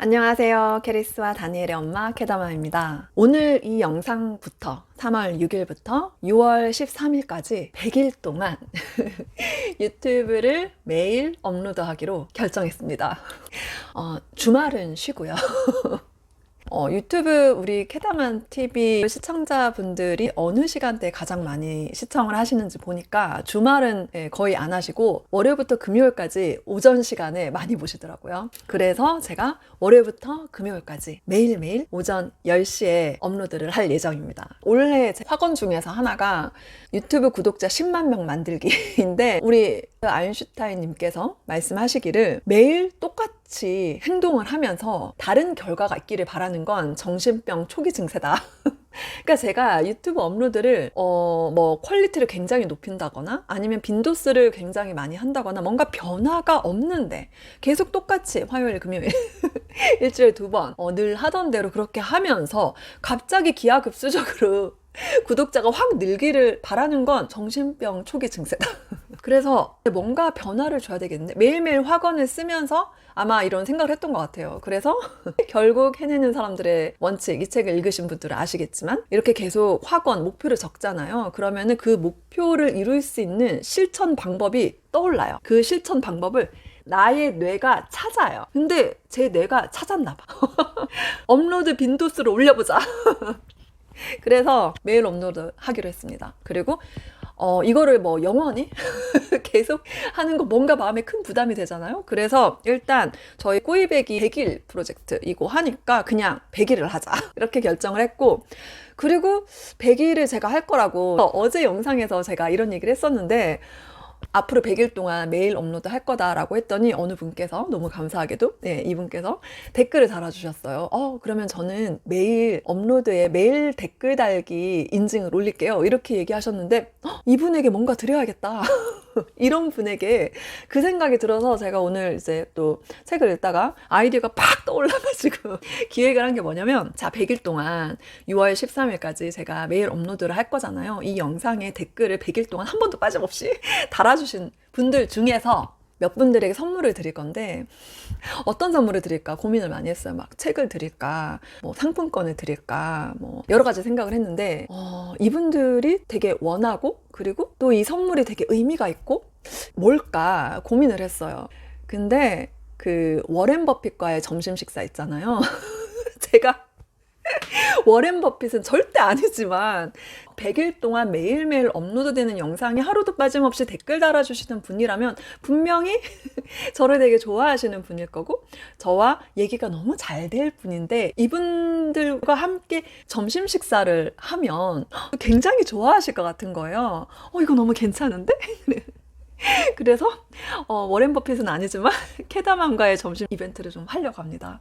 안녕하세요. 캐리스와 다니엘의 엄마 캐다마입니다. 오늘 이 영상부터 3월 6일부터 6월 13일까지 100일 동안 유튜브를 매일 업로드하기로 결정했습니다. 어, 주말은 쉬고요. 어, 유튜브 우리 캐다만 TV 시청자분들이 어느 시간대에 가장 많이 시청을 하시는지 보니까 주말은 예, 거의 안 하시고 월요일부터 금요일까지 오전 시간에 많이 보시더라고요. 그래서 제가 월요일부터 금요일까지 매일매일 오전 10시에 업로드를 할 예정입니다. 올해 제 학원 중에서 하나가 유튜브 구독자 10만 명 만들기인데 우리 아인슈타인님께서 말씀하시기를 매일 똑같이 행동을 하면서 다른 결과가 있기를 바라는 건 정신병 초기 증세다. 그러니까 제가 유튜브 업로드를 어 뭐 퀄리티를 굉장히 높인다거나 아니면 빈도수를 굉장히 많이 한다거나 뭔가 변화가 없는데 계속 똑같이 화요일 금요일 일주일에 두번 어, 늘 하던 대로 그렇게 하면서 갑자기 기하급수적으로 구독자가 확 늘기를 바라는 건 정신병 초기 증세다. 그래서 뭔가 변화를 줘야 되겠는데 매일매일 학원을 쓰면서 아마 이런 생각을 했던 것 같아요. 그래서 결국 해내는 사람들의 원칙, 이 책을 읽으신 분들은 아시겠지만 이렇게 계속 학원 목표를 적잖아요. 그러면은 그 목표를 이룰 수 있는 실천 방법이 떠올라요. 그 실천 방법을 나의 뇌가 찾아요. 근데 제 뇌가 찾았나 봐. 업로드 빈도수를 올려보자. 그래서 매일 업로드 하기로 했습니다. 그리고 어, 이거를 뭐 영원히 계속 하는 거 뭔가 마음에 큰 부담이 되잖아요. 그래서 일단 저희 꼬이배기 100일 프로젝트 이거 하니까 그냥 100일을 하자. 이렇게 결정을 했고 그리고 100일을 제가 할 거라고 어제 영상에서 제가 이런 얘기를 했었는데 앞으로 100일 동안 매일 업로드 할 거다라고 했더니 어느 분께서 너무 감사하게도 네, 이분께서 댓글을 달아주셨어요. 어, 그러면 저는 매일 업로드에 매일 댓글 달기 인증을 올릴게요. 이렇게 얘기하셨는데 어, 이분에게 뭔가 드려야겠다. 이런 분에게 그 생각이 들어서 제가 오늘 이제 또 책을 읽다가 아이디어가 팍 떠올라가지고 기획을 한 게 뭐냐면 자 100일 동안 6월 13일까지 제가 매일 업로드를 할 거잖아요. 이 영상에 댓글을 100일 동안 한 번도 빠짐없이 달아주신 분들 중에서 몇 분들에게 선물을 드릴 건데 어떤 선물을 드릴까 고민을 많이 했어요. 막 책을 드릴까, 뭐 상품권을 드릴까, 뭐 여러 가지 생각을 했는데 어, 이분들이 되게 원하고 그리고 또 이 선물이 되게 의미가 있고 뭘까 고민을 했어요. 근데 그 워렌 버핏과의 점심 식사 있잖아요. 제가 워렌 버핏은 절대 아니지만 100일 동안 매일매일 업로드되는 영상에 하루도 빠짐없이 댓글 달아주시는 분이라면 분명히 저를 되게 좋아하시는 분일 거고 저와 얘기가 너무 잘 될 분인데 이분들과 함께 점심 식사를 하면 굉장히 좋아하실 것 같은 거예요. 어, 이거 너무 괜찮은데? 그래서 어, 워렌 버핏은 아니지만 캐다만과의 점심 이벤트를 좀 하려고 합니다.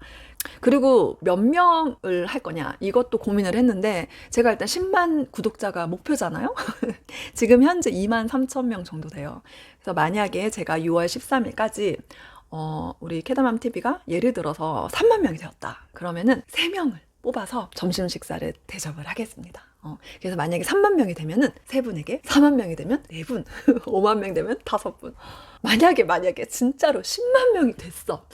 그리고 몇 명을 할 거냐 이것도 고민을 했는데 제가 일단 10만 구독자가 목표잖아요. 지금 현재 2만 3천 명 정도 돼요. 그래서 만약에 제가 6월 13일까지 어, 우리 캐다맘 TV가 예를 들어서 3만 명이 되었다. 그러면은 3명을 뽑아서 점심 식사를 대접을 하겠습니다. 어, 그래서 만약에 3만 명이 되면은 세 분에게, 4만 명이 되면 네 분, 5만 명 되면 다섯 분. 만약에 만약에 진짜로 10만 명이 됐어.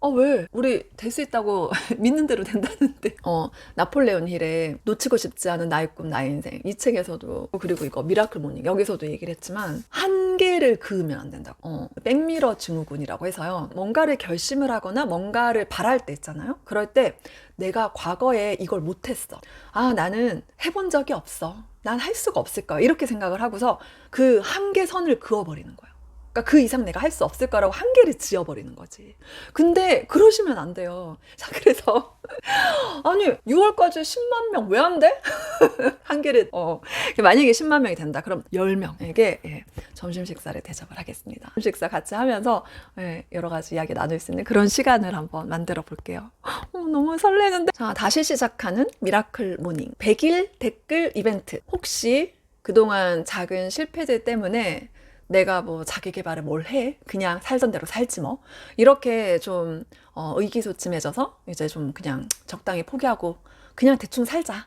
어 왜? 우리 될 수 있다고 믿는 대로 된다는데. 어 나폴레온 힐의 놓치고 싶지 않은 나의 꿈 나의 인생 이 책에서도 그리고 이거 미라클 모닝 여기서도 얘기를 했지만 한계를 그으면 안 된다고. 어 백미러 증후군이라고 해서요. 뭔가를 결심을 하거나 뭔가를 바랄 때 있잖아요. 그럴 때 내가 과거에 이걸 못했어. 아 나는 해본 적이 없어. 난 할 수가 없을까 이렇게 생각을 하고서 그 한계선을 그어버리는 거예요. 그러니까 그 이상 내가 할 수 없을 거라고 한계를 지어버리는 거지. 근데 그러시면 안 돼요. 자, 그래서 아니 6월까지 10만 명 왜 안 돼? 한계를 어 만약에 10만 명이 된다. 그럼 10명에게 예, 점심 식사를 대접을 하겠습니다. 점심 식사 같이 하면서 예, 여러 가지 이야기 나눌 수 있는 그런 시간을 한번 만들어 볼게요. 어, 너무 설레는데. 자, 다시 시작하는 미라클 모닝 100일 댓글 이벤트. 혹시 그동안 작은 실패들 때문에 내가 뭐 자기 개발을 뭘 해? 그냥 살던 대로 살지 뭐. 이렇게 좀 어, 의기소침해져서 이제 좀 그냥 적당히 포기하고 그냥 대충 살자.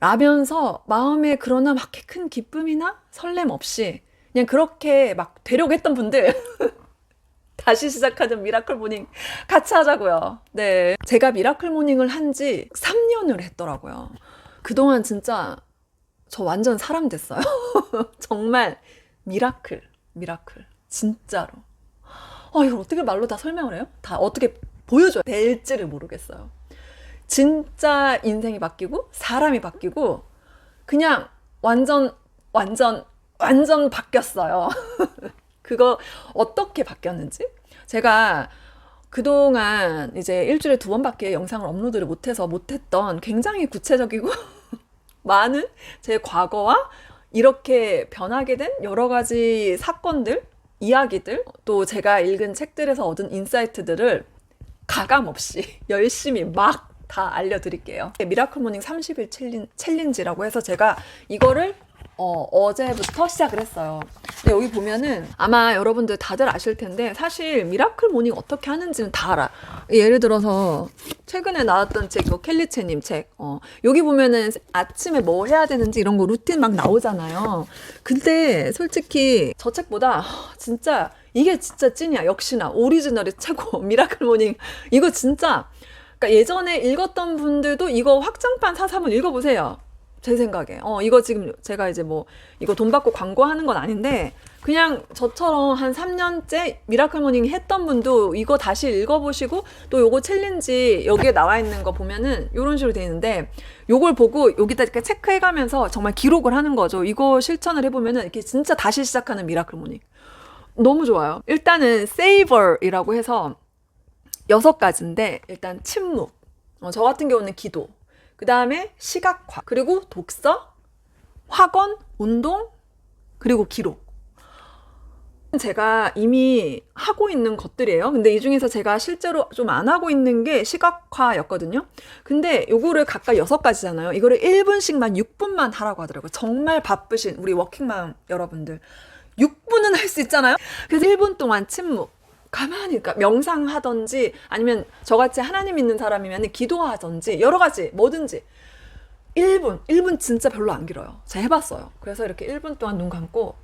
라면서 마음에 그러나 막 큰 기쁨이나 설렘 없이 그냥 그렇게 막 되려고 했던 분들 다시 시작하는 미라클 모닝 같이 하자고요. 네. 제가 미라클 모닝을 한 지 3년을 했더라고요. 그동안 진짜 저 완전 사람 됐어요. 정말 미라클, 미라클. 진짜로. 아, 이걸 어떻게 말로 다 설명을 해요? 다 어떻게 보여줘야 될지를 모르겠어요. 진짜 인생이 바뀌고, 사람이 바뀌고, 그냥 완전, 완전, 완전 바뀌었어요. 그거 어떻게 바뀌었는지? 제가 그동안 이제 일주일에 두 번밖에 영상을 업로드를 못해서 못했던 굉장히 구체적이고 많은 제 과거와 이렇게 변하게 된 여러 가지 사건들, 이야기들, 또 제가 읽은 책들에서 얻은 인사이트들을 가감 없이 열심히 막 다 알려드릴게요. 미라클 모닝 30일 챌린, 챌린지라고 해서 제가 이거를 어, 어제부터 시작을 했어요. 근데 여기 보면은 아마 여러분들 다들 아실 텐데 사실 미라클 모닝 어떻게 하는지는 다 알아. 예를 들어서 최근에 나왔던 책, 이거 켈리체님 책. 어, 여기 보면은 아침에 뭐 해야 되는지 이런 거 루틴 막 나오잖아요. 근데 솔직히 저 책보다 진짜 이게 진짜 찐이야. 역시나 오리지널이 최고. 미라클 모닝. 이거 진짜 그러니까 예전에 읽었던 분들도 이거 확장판 사서 한번 읽어보세요. 제 생각에. 어, 이거 지금 제가 이제 뭐, 이거 돈 받고 광고하는 건 아닌데, 그냥 저처럼 한 3년째 미라클 모닝 했던 분도 이거 다시 읽어보시고, 또 요거 챌린지 여기에 나와 있는 거 보면은 요런 식으로 돼 있는데, 요걸 보고 여기다 이렇게 체크해가면서 정말 기록을 하는 거죠. 이거 실천을 해보면은 이렇게 진짜 다시 시작하는 미라클 모닝. 너무 좋아요. 일단은 세이버이라고 해서 여섯 가지인데, 일단 침묵. 어, 저 같은 경우는 기도. 그 다음에 시각화, 그리고 독서, 학원, 운동, 그리고 기록. 제가 이미 하고 있는 것들이에요. 근데 이 중에서 제가 실제로 좀 안 하고 있는 게 시각화였거든요. 근데 요거를 각각 여섯 가지잖아요. 이거를 1분씩만 6분만 하라고 하더라고요. 정말 바쁘신 우리 워킹맘 여러분들. 6분은 할 수 있잖아요. 그래서 1분 동안 침묵. 가만히 그러니까 명상하던지 아니면 저같이 하나님 믿는 사람이면 기도하던지 여러 가지 뭐든지. 1분 1분 진짜 별로 안 길어요. 제가 해봤어요. 그래서 이렇게 1분 동안 눈 감고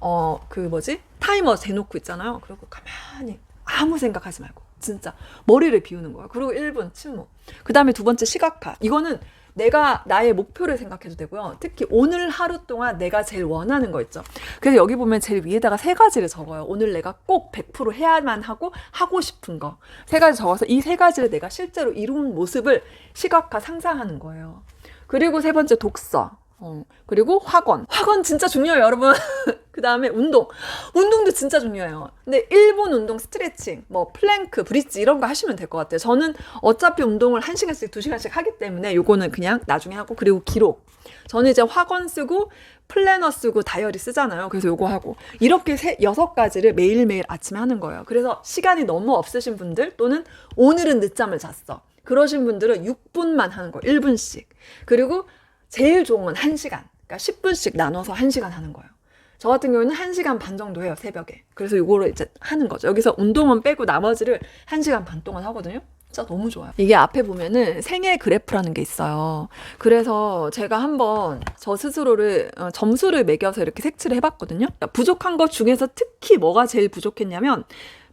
어 그 뭐지? 타이머 대놓고 있잖아요. 그리고 가만히 아무 생각하지 말고 진짜 머리를 비우는 거예요. 그리고 1분 침묵. 그 다음에 두 번째 시각화 이거는 내가 나의 목표를 생각해도 되고요. 특히 오늘 하루 동안 내가 제일 원하는 거 있죠. 그래서 여기 보면 제일 위에다가 세 가지를 적어요. 오늘 내가 꼭 100% 해야만 하고 하고 싶은 거. 세 가지 적어서 이 세 가지를 내가 실제로 이룬 모습을 시각화 상상하는 거예요. 그리고 세 번째 독서. 어, 그리고 학원. 학원 진짜 중요해요, 여러분. 그 다음에 운동. 운동도 진짜 중요해요. 근데 1분 운동 스트레칭, 뭐 플랭크, 브릿지 이런 거 하시면 될 것 같아요. 저는 어차피 운동을 1시간씩, 2시간씩 하기 때문에 요거는 그냥 나중에 하고 그리고 기록. 저는 이제 학원 쓰고 플래너 쓰고 다이어리 쓰잖아요. 그래서 요거 하고 이렇게 세, 여섯 가지를 매일매일 아침에 하는 거예요. 그래서 시간이 너무 없으신 분들 또는 오늘은 늦잠을 잤어. 그러신 분들은 6분만 하는 거예요. 1분씩. 그리고 제일 좋은 건 1시간. 그러니까 10분씩 나눠서 1시간 하는 거예요. 저 같은 경우는 1시간 반 정도 해요, 새벽에. 그래서 이거를 이제 하는 거죠. 여기서 운동은 빼고 나머지를 1시간 반 동안 하거든요. 진짜 너무 좋아요. 이게 앞에 보면은 생애 그래프라는 게 있어요. 그래서 제가 한번 저 스스로를 어, 점수를 매겨서 이렇게 색칠을 해봤거든요. 부족한 것 중에서 특히 뭐가 제일 부족했냐면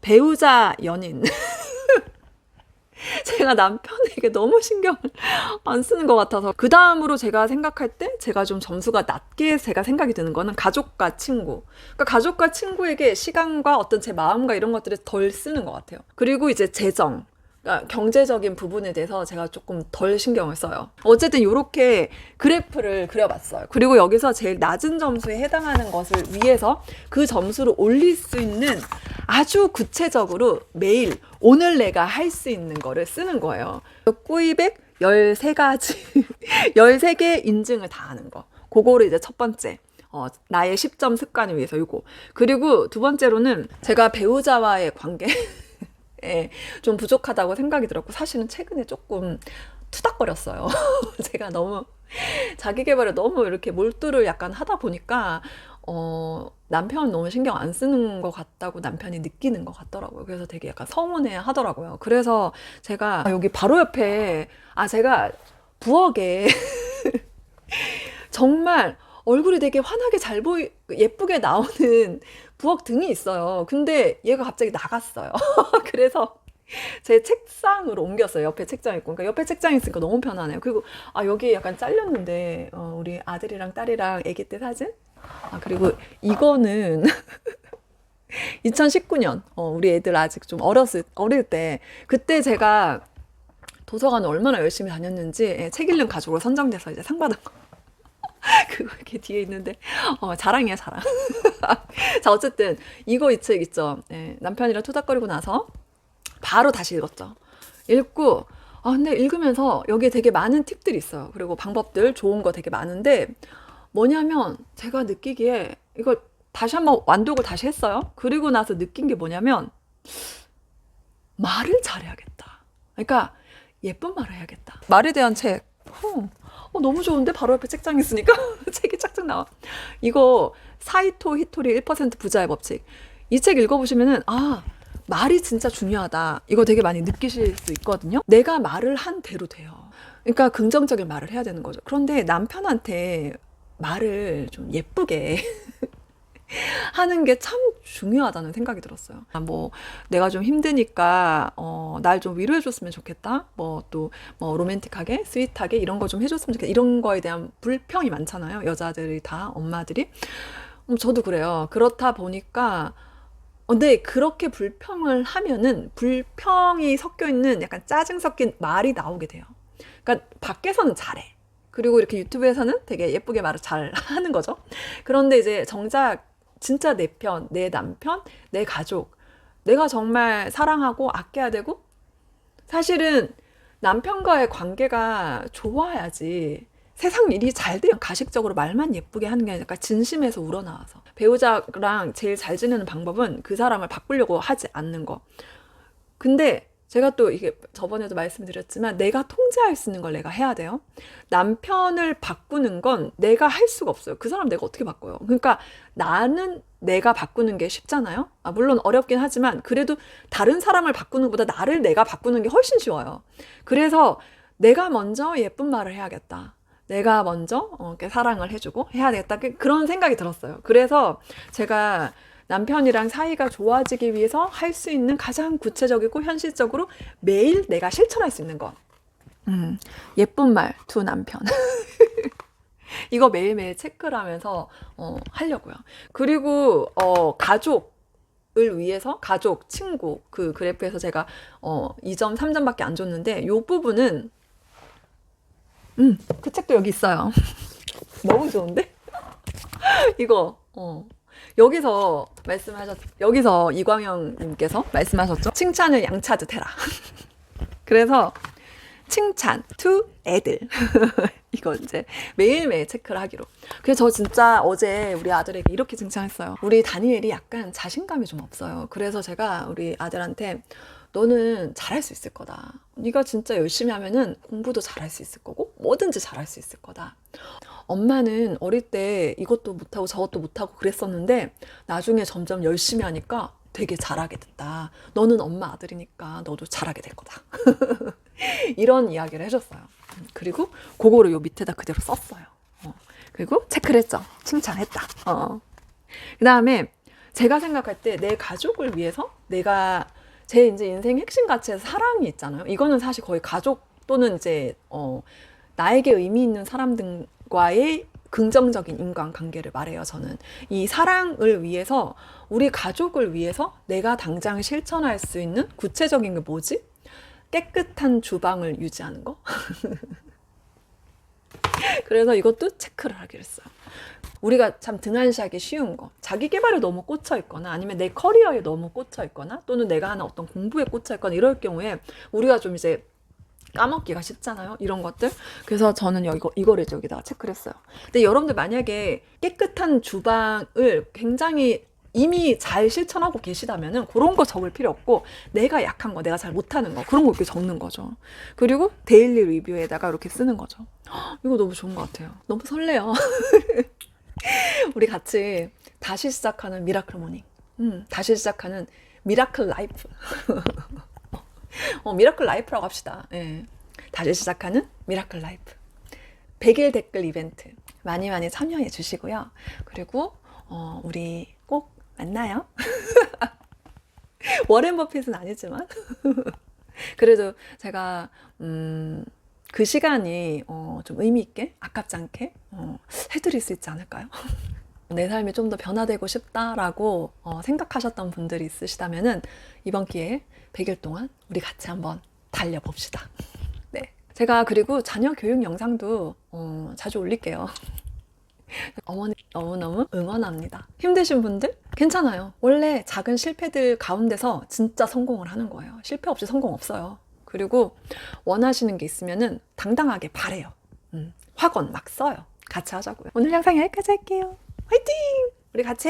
배우자 연인. 제가 남편에게 너무 신경을 안 쓰는 것 같아서 그 다음으로 제가 생각할 때 제가 좀 점수가 낮게 제가 생각이 드는 거는 가족과 친구. 그러니까 가족과 친구에게 시간과 어떤 제 마음과 이런 것들을 덜 쓰는 것 같아요. 그리고 이제 재정 그러니까 경제적인 부분에 대해서 제가 조금 덜 신경을 써요. 어쨌든 이렇게 그래프를 그려봤어요. 그리고 여기서 제일 낮은 점수에 해당하는 것을 위해서 그 점수를 올릴 수 있는 아주 구체적으로 매일 오늘 내가 할 수 있는 거를 쓰는 거예요. 꾸이백 13가지, 13개 인증을 다 하는 거. 그거를 이제 첫 번째. 어, 나의 10점 습관을 위해서 이거. 그리고 두 번째로는 제가 배우자와의 관계. 예, 좀 부족하다고 생각이 들었고 사실은 최근에 조금 투닥거렸어요. 제가 너무 자기 개발을 너무 이렇게 몰두를 약간 하다 보니까 어, 남편 너무 신경 안 쓰는 것 같다고 남편이 느끼는 것 같더라고요. 그래서 되게 약간 서운해 하더라고요. 그래서 제가 여기 바로 옆에 아 제가 부엌에 정말 얼굴이 되게 환하게 잘 보이 예쁘게 나오는 부엌 등이 있어요. 근데 얘가 갑자기 나갔어요. 그래서 제 책상으로 옮겼어요. 옆에 책장 있고. 그러니까 옆에 책장 있으니까 너무 편하네요. 그리고 아 여기 약간 잘렸는데 어, 우리 아들이랑 딸이랑 아기 때 사진. 아 그리고 이거는 2019년 어, 우리 애들 아직 좀 어렸을 어릴 때 그때 제가 도서관을 얼마나 열심히 다녔는지 예, 책 읽는 가족으로 선정돼서 이제 상 받은 거. 그거 이렇게 뒤에 있는데 어, 자랑이야 자랑. 자 어쨌든 이거 이 책 있죠. 예, 남편이랑 투닥거리고 나서 바로 다시 읽었죠. 읽고 아 근데 읽으면서 여기에 되게 많은 팁들이 있어요. 그리고 방법들 좋은 거 되게 많은데 뭐냐면 제가 느끼기에 이걸 다시 한번 완독을 다시 했어요. 그리고 나서 느낀 게 뭐냐면 말을 잘해야겠다. 그러니까 예쁜 말을 해야겠다. 말에 대한 책. 어, 어, 너무 좋은데 바로 옆에 책장 있으니까 책이 짝짝 나와. 이거 사이토 히토리 1% 부자의 법칙. 이 책 읽어보시면은 아 말이 진짜 중요하다. 이거 되게 많이 느끼실 수 있거든요. 내가 말을 한 대로 돼요. 그러니까 긍정적인 말을 해야 되는 거죠. 그런데 남편한테 말을 좀 예쁘게 하는 게 참 중요하다는 생각이 들었어요. 아, 뭐 내가 좀 힘드니까 어, 날 좀 위로해 줬으면 좋겠다. 뭐또뭐 로맨틱하게, 스윗하게 이런 거 좀 해줬으면 좋겠다. 이런 거에 대한 불평이 많잖아요. 여자들이 다 엄마들이. 음, 저도 그래요. 그렇다 보니까 어, 근데 그렇게 불평을 하면은 불평이 섞여 있는 약간 짜증 섞인 말이 나오게 돼요. 그러니까 밖에서는 잘해. 그리고 이렇게 유튜브에서는 되게 예쁘게 말을 잘 하는 거죠. 그런데 이제 정작 진짜 내 편, 내 남편, 내 가족, 내가 정말 사랑하고 아껴야 되고, 사실은 남편과의 관계가 좋아야지 세상 일이 잘 돼요. 가식적으로 말만 예쁘게 하는 게 아니라 진심에서 우러나와서. 배우자랑 제일 잘 지내는 방법은 그 사람을 바꾸려고 하지 않는 거. 근데 제가 또 이게 저번에도 말씀드렸지만 내가 통제할 수 있는 걸 내가 해야 돼요. 남편을 바꾸는 건 내가 할 수가 없어요. 그 사람 내가 어떻게 바꿔요? 그러니까 나는 내가 바꾸는 게 쉽잖아요. 아, 물론 어렵긴 하지만 그래도 다른 사람을 바꾸는 것보다 나를 내가 바꾸는 게 훨씬 쉬워요. 그래서 내가 먼저 예쁜 말을 해야겠다. 내가 먼저 어, 사랑을 해주고 해야 되겠다. 그- 그런 생각이 들었어요. 그래서 제가 남편이랑 사이가 좋아지기 위해서 할 수 있는 가장 구체적이고 현실적으로 매일 내가 실천할 수 있는 거. 음, 예쁜 말투 남편. 이거 매일매일 체크를 하면서 어, 하려고요. 그리고 어, 가족 을 위해서 가족, 친구 그 그래프에서 제가 어, 2점, 3점밖에 안 줬는데 요 부분은 음, 그 책도 여기 있어요. 너무 좋은데? 이거 어. 여기서 말씀하셨 여기서 이광영 님께서 말씀하셨죠. 칭찬을 양차듯 해라. 그래서 칭찬 투 애들 이거 이제 매일매일 체크를 하기로. 그래서 저 진짜 어제 우리 아들에게 이렇게 칭찬했어요. 우리 다니엘이 약간 자신감이 좀 없어요. 그래서 제가 우리 아들한테 너는 잘할 수 있을 거다. 네가 진짜 열심히 하면은 공부도 잘할 수 있을 거고 뭐든지 잘할 수 있을 거다. 엄마는 어릴 때 이것도 못하고 저것도 못하고 그랬었는데 나중에 점점 열심히 하니까 되게 잘하게 됐다. 너는 엄마 아들이니까 너도 잘하게 될 거다. 이런 이야기를 해줬어요. 그리고 그거를 요 밑에다 그대로 썼어요. 어. 그리고 체크를 했죠. 칭찬했다. 어. 그 다음에 제가 생각할 때 내 가족을 위해서 내가 제 이제 인생 핵심 가치에 사랑이 있잖아요. 이거는 사실 거의 가족 또는 이제 어 나에게 의미 있는 사람 들과의 긍정적인 인간 관계를 말해요. 저는 이 사랑을 위해서 우리 가족을 위해서 내가 당장 실천할 수 있는 구체적인 게 뭐지? 깨끗한 주방을 유지하는 거. 그래서 이것도 체크를 하기로 했어요. 우리가 참 등한시하기 쉬운 거. 자기 개발에 너무 꽂혀 있거나 아니면 내 커리어에 너무 꽂혀 있거나 또는 내가 하는 어떤 공부에 꽂혀 있거나 이럴 경우에 우리가 좀 이제 까먹기가 쉽잖아요. 이런 것들. 그래서 저는 여기 이거를 여기다가 체크를 했어요. 근데 여러분들 만약에 깨끗한 주방을 굉장히 이미 잘 실천하고 계시다면은 그런 거 적을 필요 없고 내가 약한 거, 내가 잘 못하는 거 그런 거 이렇게 적는 거죠. 그리고 데일리 리뷰에다가 이렇게 쓰는 거죠. 헉, 이거 너무 좋은 것 같아요. 너무 설레요. 우리 같이 다시 시작하는 미라클 모닝. 음, 다시 시작하는 미라클 라이프. 어, 미라클 라이프라고 합시다. 예. 다시 시작하는 미라클 라이프. 100일 댓글 이벤트 많이 많이 참여해 주시고요. 그리고 어, 우리 꼭 맞나요? 워렌 버핏은 아니지만 그래도 제가 음, 그 시간이 어, 좀 의미 있게 아깝지 않게 어, 해드릴 수 있지 않을까요? 내 삶이 좀 더 변화되고 싶다라고 어, 생각하셨던 분들이 있으시다면은 이번 기회에 100일 동안 우리 같이 한번 달려봅시다. 네. 제가 그리고 자녀 교육 영상도 어, 자주 올릴게요. 어머니 너무너무 응원합니다. 힘드신 분들 괜찮아요. 원래 작은 실패들 가운데서 진짜 성공을 하는 거예요. 실패 없이 성공 없어요. 그리고 원하시는 게 있으면은 당당하게 바래요. 음, 학원 막 써요. 같이 하자고요. 오늘 영상 여기까지 할게요. 화이팅! 우리 같이 해요.